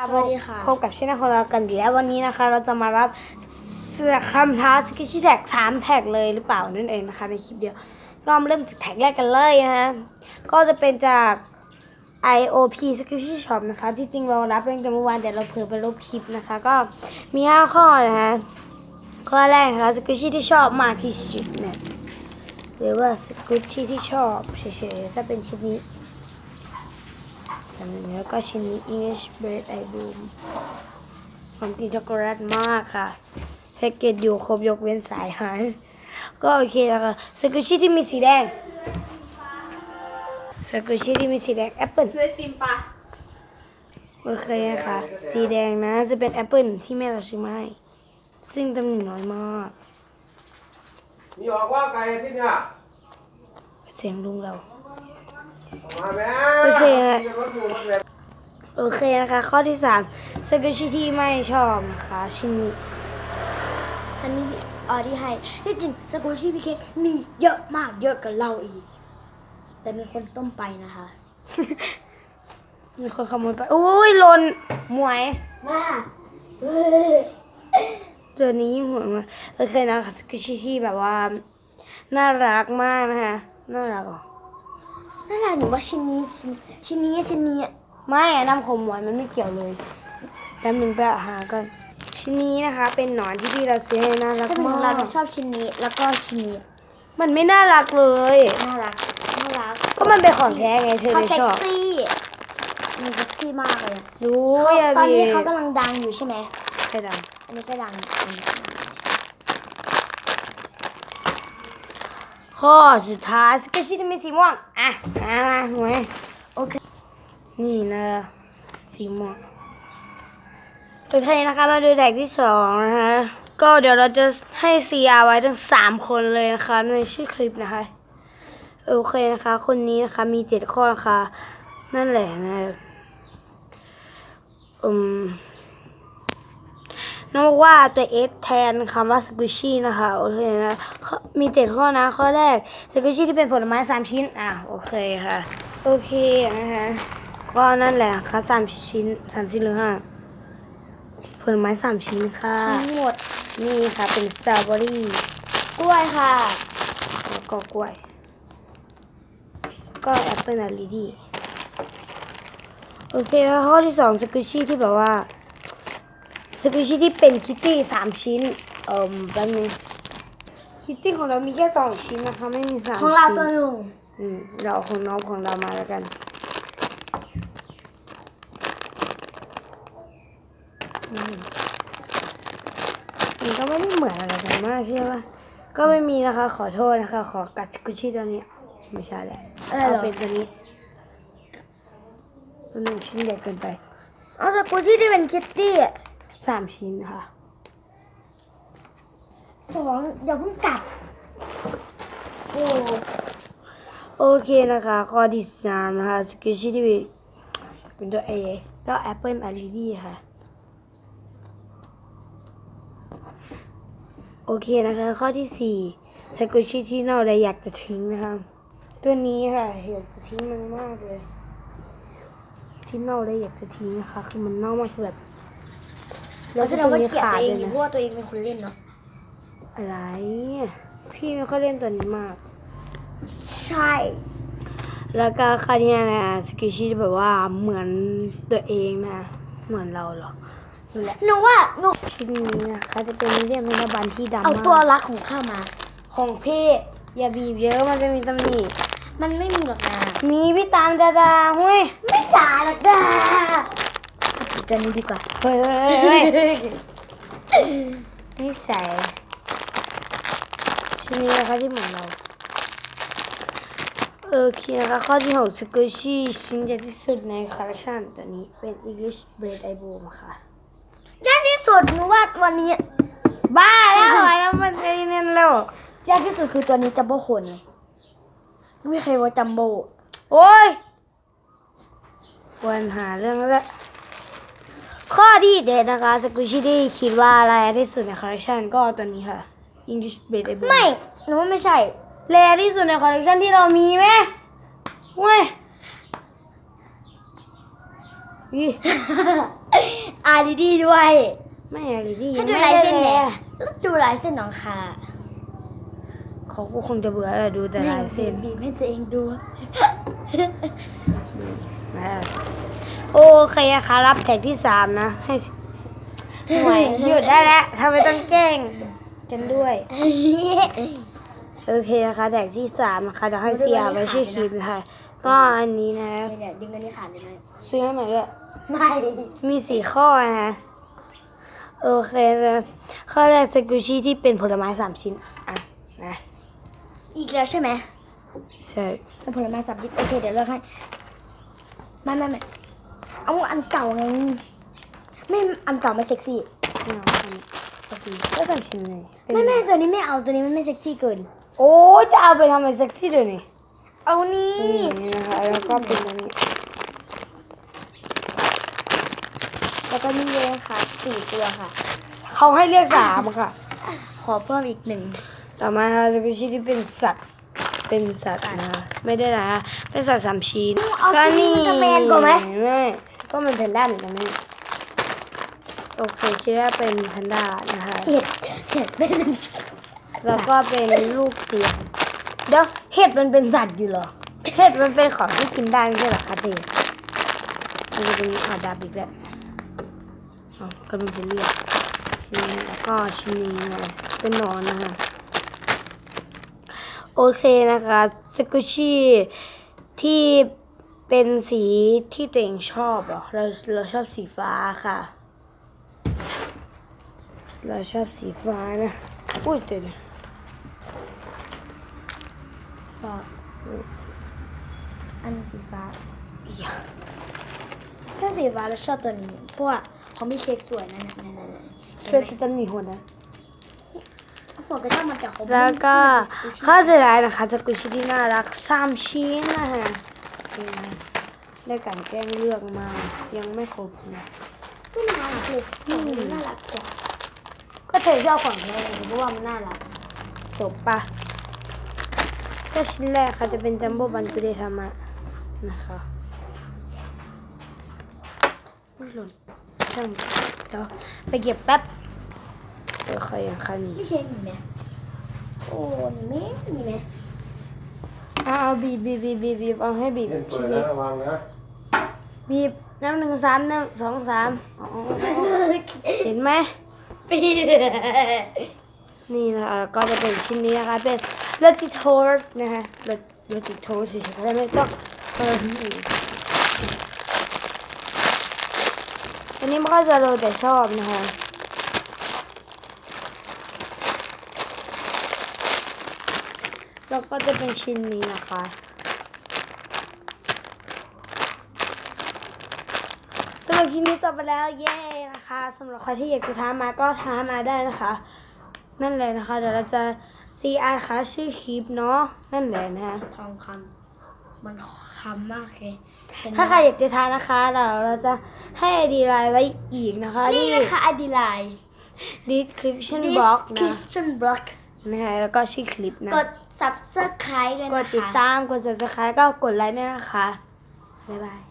สวัสดีค่ะพบกับช่องของเรากันอีกแล้ววันนี้นะคะ เราจะมารับเสื้อคำท้าสกิชชี่แท็กสามแท็กเลยหรือเปล่านั่นเองนะคะในคลิปเดียว ก็มาเริ่มจากแท็กแรกกันเลยนะฮะก็จะเป็นจาก IOP s k i s h y Shop นะคะ ที่จริงเรารับเป็นแต่เมื่อวานแต่เราเผลอไปลบคลิปนะคะ ก็มี5ข้อนะคะข้อแรกนะคะสกิชชี่ที่ชอบมากที่สุดเนี่ยหรือว่าสกิชชี่ที่ชอบเฉยๆถ้าเป็นชิ้นนี้ อันนี้แล้วก็ชิ้นนี้ English Bread I Boom ผมกินช็อกโกแลตมากค่ะแพ็กเกจอยู่ครบยกเว้นสายหายก็โอเคแล้วค่ะสกุชี่ที่มีสีแดงสกุชี่ที่มีสีแดงแอปเปิลซื้อไอติมปะโอเคนะคะ สีแดงนะจะเป็นแอปเปิลที่แม่เราซื้อมาให้ซึ่งตำหนิน้อยมากมีออกว่าไกลอาที่เนี่ยเสียงลุงเราออกมาแม่ โอเคโอเคนะคะ ข้อที่สามสกุชี่ที่ไม่ชอบนะคะชิ้นนี้อันนี้ออที่ให้ที่จริงสกูชี่พีเคมีเยอะมากเยอะกว่าเราอีก แต่มีคนต้มไปนะคะ มีคนขโมยไปโอ้ยหล่นหมวยว้าตัวนี้ห่วงมาโอเคนะคะสกิชชี่ที่แบบว่า น่ารักมากนะคะน่ารักเหรอ นั่นแหละหนูว่าชิ้นนี้ชิ้นชิ้นนี้ชิ้นนี้อะไม่อะน้ำขมหวานมันไม่เกี่ยวเลยแป๊บนึงไปหากันชิ้นนี้นะคะ เป็นหนอนที่พี่เราซื้อให้น่ารักถ้าเป็นมาของเรากหนูชอบชิ้นนี้แล้วก็ชิ้นนี้มันไม่น่ารักเลย น่ารักน่ารักก็มันเป็นของแท้ไงเธอเขาเลยเซ็ชกอบซี่มันเซ็กซี่มากเลยอะรู้เขาอย่าตอนนี้บีเขากำลังดังอยู่ใช่ไหมใช่ดัง อันนี้ก็ดัง ข้อสุดท้ายสกิชชี่ที่มีสีม่วงอะมามาหวยโอเค นี่นะสีม่วงโอเคนะคะมาดูแท็กที่สองนะคะก็เดี๋ยวเราจะให้ซีอาไว้ทั้งสามคนเลยนะคะ ในชื่อคลิปนะคะ โอเคนะคะ คนนี้นะคะมีเจ็ดข้อนะคะ นั่นแหละนะอืม น้องบอกว่าตัว S แทนคำว่าสกุชี่นะคะโอเคนะข้อมีเจ็ดข้อนะ ข้อแรกสกุชี่ที่เป็นผลไม้สามชิ้น อะโอเคค่ะ โอเคนะคะก็นั่นแหละค่ะสามชิ้นสามชิ้นหรือห้าผลไม้สามชิ้นค่ะทั้งหมดนี่ค่ะเป็นสตรอเบอรี่กล้วยค่ะแล้วก็กล้วย ก็แอปเปิลอารีดีโอเคแล้วข้อที่สองสกุชี่ที่แบบว่า สกุชี่ที่เป็นคิตตี้สามชิ้น เอ่อแป๊บนึงคิตตี้ของเรามีแค่สองชิ้นนะคะ ไม่มีสามของเราชิ้นตัวหนึ่งอืมเราเอาของน้องของเรามาแล้วกันอืมมันก็ไม่ได้เหมือนอะไรกันมากใช่ไหมก็ไม่มีนะคะ ขอโทษนะคะ ขอกัดสกุชี่ตัวนี้ ไม่ใช่แหละอะไรเหรเอาอเป็นตัวนี้ตัวหนึ่งชิ้นใหญ่เกินไปเอาสกูชี่ที่เป็นคิตตี้อะ สามชิ้นค่ะสองอย่าเพิ่งกัดโอ้โอเคนะคะ ข้อที่สามนะคะสกิชชี่ที่เป็นตัว A ก็แอปเปิลอารีดีค่ะ โอเคนะคะ ข้อที่สี่สกิชชี่ที่เราเลยอยากจะทิ้งนะคะตัวนี้ค่ะอยากจะทิ้งมันมากเลย ที่เน่าเลยอยากจะทิ้งนะคะ คือมันเน่ามากคือแบบ เราแสดงว่าเกลียดขาดตัวเองเลยอยู่นะเพราะว่าตัวเองเป็นคนเล่นเนาะอะไร พี่ไม่ค่อยเล่นตัวนี้มาก ใช่ แล้วก็คาเนียนะสกิชี่แบบว่าเหมือนตัวเองนะ เหมือนเราหรอกนั่นแหละหนูว่าหนูชิ้นนี้นะเขาจะเป็นเรียกมินาบันที่ดำเอามากตัวรักของข้ามา ของพี่อย่าบีบเยอะมันจะมีตำหนิมันไม่มีหรอกนะมีพี่ตามดาดาเฮ้ยไม่จ่าหรอกนะเอา ตัวนี้ดีกว่าเฮ้ยเฮ้ยเฮ้ยนี่ใส่ชิ้นนี้นะคะที่เหมือนเราโอเคนะคะข้อที่หกสกิชี่ชิ้นใหญ่ที่สุดในคอลเลคชันตัวนี้เป็น English Bread I Boom ค่ะยากที่สุดหนูว่าตัวนี้ บ้าแล้วหอยแล้วมันไอ้นั่นแล้วยากที่สุดคือตัวนี้จัมโบ้โคนไงไม่เคยว่าจัมโบ้โอ้ยควรหาเรื่องแล้วแหละ ข้อที่เด็ดนะคะสกุชิที่คิดว่าอะไรที่สุดในคอลเลคชันก็ตัวนี้ค่ะ English Bread I Boom ไม่หนูว่าไม่ใช่แรที่สุดในคอลเลคชันที่เรามีไหมเว้ยวิอาดีดีด้วย ไม่เอาเลยดิให้ดูไม่ลายได้เส้นเลเนี่ยยแล้วดูลายเส้นน้องคาเขาก็คงจะเบื่อแหละดูแต่ลายเส้นบีบให้ตัวเองดูนะ โอเคนะคะรับแท็กที่สามนะ ให้สิห่วยหยุดได้แล้วทำไมต้องแกล้งกันด้วย โอเคนะคะแท็กที่สามนะคะจะให้เสียไว้ชื่อคลิปนะคะก็อันนี้นะเดี๋ยวดึงอันนี้ขาดเลยไหมซื้อให้ใหม่ด้วยไม่มีสี่ข้อนะคะโอเคนะข้อแรกสกุชี่ที่เป็นผลไม้สามชิ้นอะนะอีกแล้วใช่ไหมใช่เป็นผลไม้สับยิบโอเคเดี๋ยวเลือกให้ไม่ไม่ไม่ เอาอันเก่าไงไม่อันเก่าไม่เซ็กซี่ไม่เอาอันนี้ก็คือก็สามชิ้นเลยเป็นไม่ไม่ตัวนี้ไม่เอาตัวนี้มันไม่เซ็กซี่เกิน โอ้จะเอาไปทำอะไรเซ็กซี่เดี๋ยวนี้เอานี่นี่นะคะแล้วก็เป็นอันนี้แล้วก็นี่เลยค่ะสี่ตัวค่ะ เขาให้เรียกสามค่ะ ขอเพิ่มอีกหนึ่งต่อมานะคะสกุชี่ที่เป็นสัตว์ เป็นสัตว์นะคะไม่ได้นะคะเป็นสัตว์สามชิ้นเอาตัวนี้มันจะแมนกว่าไหมไม่ ก็มันแพนด้าเหมือนกันนี่โอเคชิ้นแรกเป็นแพนด้านะคะเห็ดเห็ดเป็นแล้วก็เป็นลูกเตียงเดี๋ยวเห็ดมันเป็นสัตว์อยู่เหรอเห็ดมันเป็นของที่กินได้ไม่ใช่เหรอคะเด็กมันจะเป็นอาดับอีกแล้วอ๋อก็มันจะเรียกชิ้นนี้แล้วก็ชิ้นนี้อะไรเป็นหนอนนะคะโอเคนะคะสกุชี่ที่ เป็นสีที่ตัวเองชอบเหรอเราเราชอบสีฟ้าค่ะ เราชอบสีฟ้านะ อุ้ยเดี๋ยวฟ้าอันนี้สีฟ้าอย่าถ้าสีฟ้าเราชอบตัวนี้ เพราะว่าของพี่เค้กสวยนะนั่นนั่นนั่นเป็นจะต้องมีหัวนะหัวกระชอบมันจากของแล้วก็พี่ข้อสุดท้ายนะคะสกุชิที่น่ารักสามชิ้นนะฮะ นี่นะได้การแกล้งเลือกมา ยังไม่ครบนะไม่น่ารักเลยสองนี้น่ารักกว่าก็เธอชอบของเธอเพราะว่ามันน่ารักจบปะก็ชิ้นแรกค่ะจะเป็นจัมโบ้บันกุเดธรรมะนะคะไม่หล่นช่างเดี๋ยวไปเก็บแป๊บเดี๋ยวใครยังคันนี้พี่เค้กมีไหมโอ้มีไหมมีไหม เอาเอาบีบบีบบีบบีบบีบเอาให้บีบเล่นเปิชิ้ดนแล้นี้วระวังนะบีบน้ำหนึ่งสามหนึ่งสองสามอ๋อเห็นไหม ปีนี่นะคะก็จะเป็นชิ้นนี้นะคะเป็นเลติโทสนะคะเลเลติโทสเฉยๆก็ได้ไม่ต้องเอออันนี้มันก็จะโรยแต่ชอบนะคะ แล้วก็จะเป็นชิ้นนี้นะคะ สำหรับคลิปนี้จบไปแล้วเย้นะคะสำหรับใครที่อยากจะท้ามาก็ท้ามาได้นะคะ นั่นเลยนะคะ เดี๋ยวเราจะซีอาร์ค่ะชื่อคลิปเนาะนั่นเลยนะคะทองคำมันคำมากเลยเป็นถ้าใครอยากจะทานนะคะ เราเราจะให้ไอดีไลน์ไว้อีกนะคะนี่ที่นะคะอดีไลน์ description box นะ Christian Block นะคะแล้วก็ชื่อคลิปนะกด subscribe ด้วยกนะคะ ดติดตาม กด subscribe ก็กดไลค์ด้วยนะคะ บ๊ายบาย